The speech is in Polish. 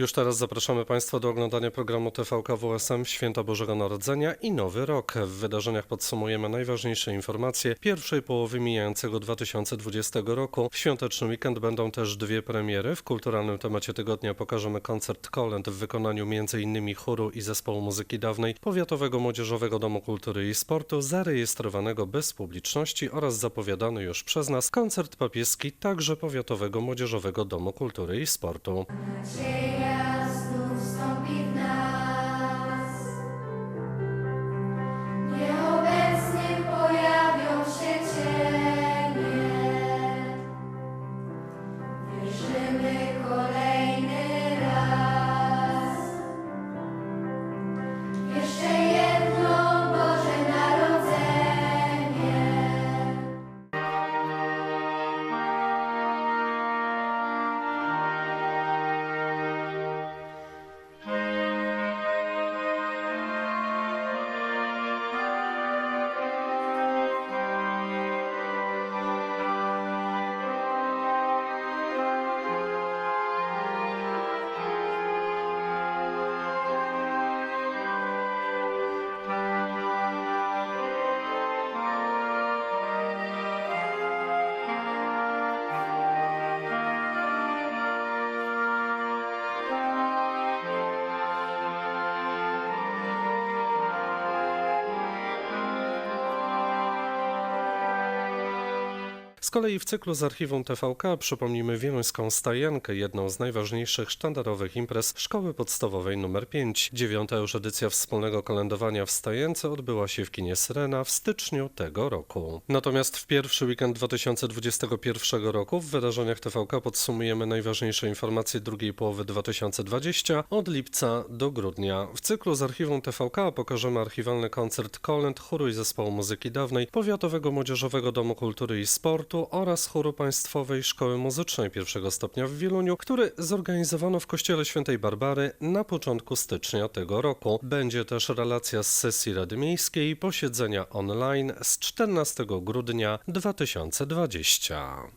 Już teraz zapraszamy Państwa do oglądania programu TVK WSM Święta Bożego Narodzenia i Nowy Rok. W wydarzeniach podsumujemy najważniejsze informacje pierwszej połowy mijającego 2020 roku. W świąteczny weekend będą też dwie premiery. W kulturalnym temacie tygodnia pokażemy koncert Kolęd w wykonaniu m.in. chóru i zespołu muzyki dawnej Powiatowego Młodzieżowego Domu Kultury i Sportu, zarejestrowanego bez publiczności oraz zapowiadany już przez nas koncert papieski także Powiatowego Młodzieżowego Domu Kultury i Sportu. Znów wstąpi w nas. Z kolei w cyklu z archiwum TVK przypomnimy Wieluńską Stajenkę, jedną z najważniejszych sztandarowych imprez Szkoły Podstawowej nr 5. Dziewiąta już edycja wspólnego kolędowania w Stajence odbyła się w kinie Syrena w styczniu tego roku. Natomiast w pierwszy weekend 2021 roku w wydarzeniach TVK podsumujemy najważniejsze informacje drugiej połowy 2020 od lipca do grudnia. W cyklu z archiwum TVK pokażemy archiwalny koncert Kolęd chóru i zespołu muzyki dawnej Powiatowego Młodzieżowego Domu Kultury i Sportu oraz chóru Państwowej Szkoły Muzycznej pierwszego stopnia w Wieluniu, który zorganizowano w Kościele Świętej Barbary na początku stycznia tego roku. Będzie też relacja z sesji Rady Miejskiej i posiedzenia online z 14 grudnia 2020.